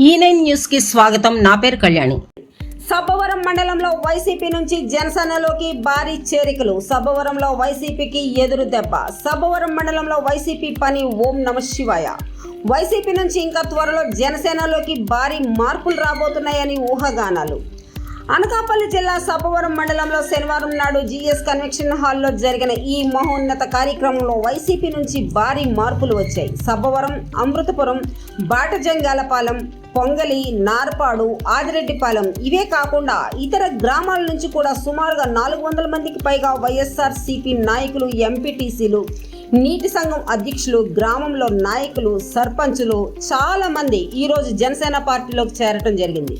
E ఈ nine న్యూస్కి స్వాగతం. నా పేరు కళ్యాణి. సబ్బవరం మండలంలో వైసీపీ నుంచి జనసేనలోకి భారీ చేరికలు. సబ్బవరంలో వైసీపీకి ఎదురు దెబ్బ. సబ్బవరం మండలంలో వైసీపీ పని ఓం నమ శివాయ. వైసీపీ నుంచి ఇంకా త్వరలో జనసేనలోకి భారీ మార్పులు రాబోతున్నాయని ఊహాగానాలు. అనకాపల్లి జిల్లా సబ్బవరం మండలంలో శనివారం నాడు జిఎస్ కన్వెన్షన్ హాల్లో జరిగిన ఈ మహోన్నత కార్యక్రమంలో వైసీపీ నుంచి భారీ మార్పులు వచ్చాయి. సబ్బవరం అమృతపురం బాటజంగాలపాలెం పొంగలి నార్పాడు ఆదిరెడ్డిపాలెం ఇవే కాకుండా ఇతర గ్రామాల నుంచి కూడా సుమారుగా నాలుగు వందల మందికి పైగా వైఎస్ఆర్ సిపి నాయకులు ఎంపీటీసీలు నీటి సంఘం అధ్యక్షులు గ్రామంలో నాయకులు సర్పంచులు చాలా మంది ఈరోజు జనసేన పార్టీలోకి చేరటం జరిగింది.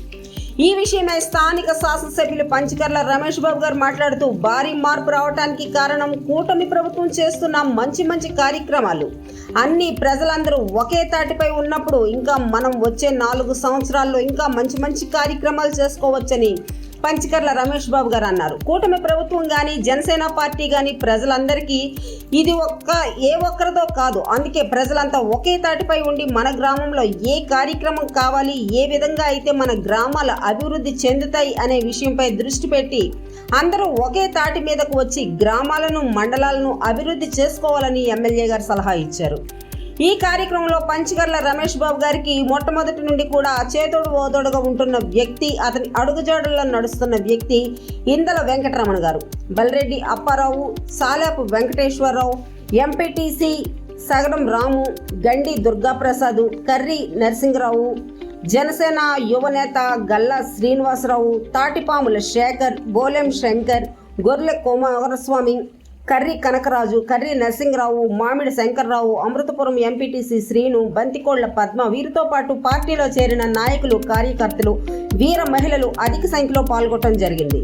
ఈ విషయమై స్థానిక శాసనసభ్యులు పంచకర్ల రమేష్ బాబు గారు మాట్లాడుతూ భారీ మార్పు రావడానికి కారణం కూటమి ప్రభుత్వం చేస్తున్న మంచి మంచి కార్యక్రమాలు. అన్ని ప్రజలందరూ ఒకే తాటిపై ఉన్నప్పుడు ఇంకా మనం వచ్చే నాలుగు సంవత్సరాల్లో ఇంకా మంచి మంచి కార్యక్రమాలు చేసుకోవచ్చని పంచకర్ల రమేష్ బాబు గారు అన్నారు. కూటమి ప్రభుత్వం కానీ జనసేన పార్టీ కానీ ప్రజలందరికీ ఇది ఒక్క ఏ ఒక్కరిదో కాదు. అందుకే ప్రజలంతా ఒకే తాటిపై ఉండి మన గ్రామంలో ఏ కార్యక్రమం కావాలి ఏ విధంగా అయితే మన గ్రామాలు అభివృద్ధి చెందుతాయి అనే విషయంపై దృష్టి పెట్టి అందరూ ఒకే తాటి మీదకు వచ్చి గ్రామాలను మండలాలను అభివృద్ధి చేసుకోవాలని ఎమ్మెల్యే గారు సలహా ఇచ్చారు. ఈ కార్యక్రమంలో పంచగర్ల రమేష్ బాబు గారికి మొట్టమొదటి నుండి కూడా చేతోడు ఓదోడుగా ఉంటున్న వ్యక్తి అతని అడుగుజాడల్లో నడుస్తున్న వ్యక్తి ఇందల వెంకటరమణ గారు. బల్రెడ్డి అప్పారావు సాలాపు వెంకటేశ్వరరావు ఎంపీటీసీ సగడం రాము గండి దుర్గాప్రసాద్ కర్రి నరసింహరావు జనసేన యువనేత గల్లా శ్రీనివాసరావు తాటిపాముల శేఖర్ బోలెం శంకర్ గొర్రె కుమారస్వామి కర్రి కనకరాజు కర్రి నరసింహరావు మామిడి శంకర్రావు అమృతపురం ఎంపీటీసీ శ్రీను బంతికోళ్ళ పద్మ వీరితో పాటు పార్టీలో చేరిన నాయకులు కార్యకర్తలు వీర మహిళలు అధిక సంఖ్యలో పాల్గొనడం జరిగింది.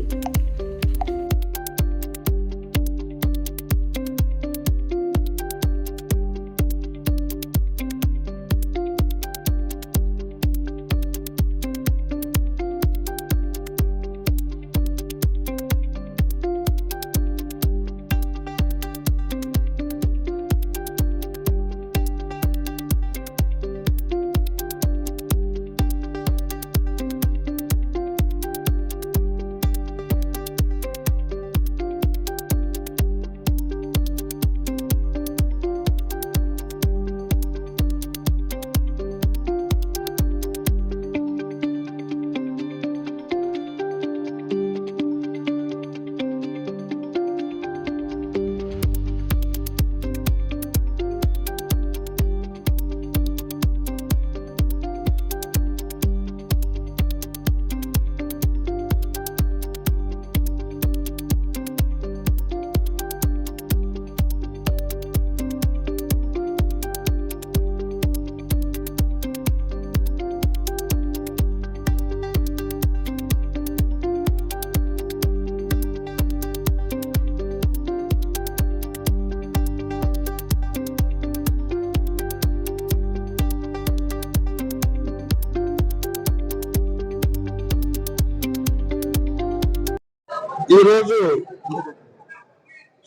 ఈరోజు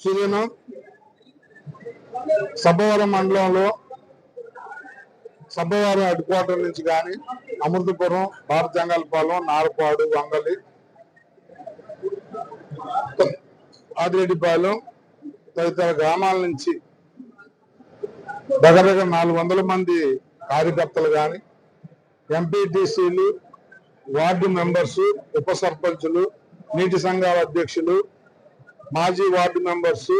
శ్రీను సబ్బవరం మండలంలో సబ్బవరం హెడ్ క్వార్టర్ నుంచి కానీ అమృతపురం భారత జంగాలపాలెం నారపాడు వంగలి ఆదిరెడ్డిపాలెం తదితర గ్రామాల నుంచి దగ్గర దగ్గర నాలుగు వందల మంది కార్యకర్తలు కానీ ఎంపీటీసీలు వార్డు మెంబర్స్ ఉప సర్పంచులు నీటి సంఘాల అధ్యక్షులు మాజీ వార్డు మెంబర్స్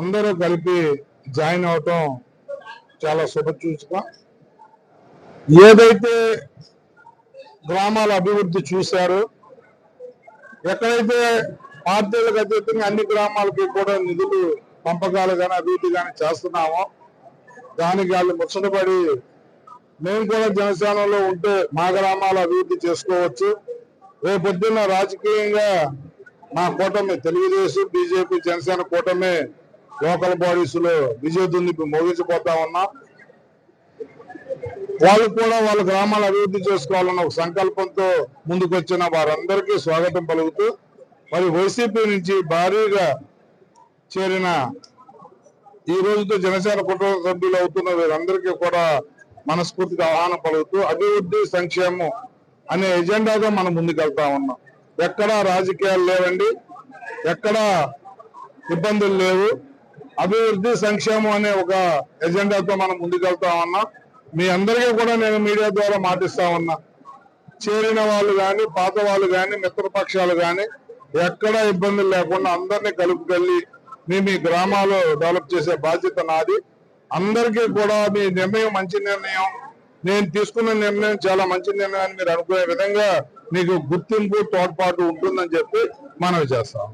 అందరూ కలిపి జాయిన్ అవటం చాలా శుభసూచకం. ఏదైతే గ్రామాల అభివృద్ధి చూశారో ఎక్కడైతే పార్టీలకు అతీతంగా అన్ని గ్రామాలకి కూడా నిధులు పంపకాలు కానీ అభివృద్ధి కానీ చేస్తున్నామో దానికి వాళ్ళు ముచ్చటపడి మేము కూడా జనసేనలో ఉంటే మా గ్రామాలు అభివృద్ధి చేసుకోవచ్చు. రేపొద్దున్న రాజకీయంగా మా కూటమి తెలుగుదేశం బీజేపీ జనసేన కూటమి లోకల్ బాడీస్లో విజయదుంది మోగించిపోతా ఉన్నాం. వాళ్ళు కూడా వాళ్ళ గ్రామాలు అభివృద్ధి చేసుకోవాలన్న ఒక సంకల్పంతో ముందుకొచ్చిన వారందరికీ స్వాగతం పలుకుతూ మరి వైసీపీ నుంచి భారీగా చేరిన ఈ రోజుతో జనసేన కుటుంబ సభ్యులు అవుతున్న వీరందరికీ కూడా మనస్ఫూర్తిగా ఆహ్వానం పలుకుతూ అభివృద్ధి సంక్షేమం అనే ఎజెండాతో మనం ముందుకెళ్తా ఉన్నాం. ఎక్కడా రాజకీయాలు లేవండి. ఎక్కడా ఇబ్బందులు లేవు. అభివృద్ధి సంక్షేమం అనే ఒక ఎజెండాతో మనం ముందుకెళ్తా ఉన్నాం. మీ అందరికీ కూడా నేను మీడియా ద్వారా మాటిస్తా ఉన్నా. చేరిన వాళ్ళు కానీ పాత వాళ్ళు కానీ మిత్రపక్షాలు కానీ ఎక్కడా ఇబ్బందులు లేకుండా అందరినీ కలుపుకెళ్ళి మీ మీ గ్రామాలు డెవలప్ చేసే బాధ్యత నాది. అందరికీ కూడా మీ నిర్ణయం మంచి నిర్ణయం నేను తీసుకున్న నిర్ణయం చాలా మంచి నిర్ణయాన్ని మీరు అనుకునే విధంగా మీకు గుర్తింపు తోడ్పాటు ఉంటుందని చెప్పి మనవి చేస్తాం.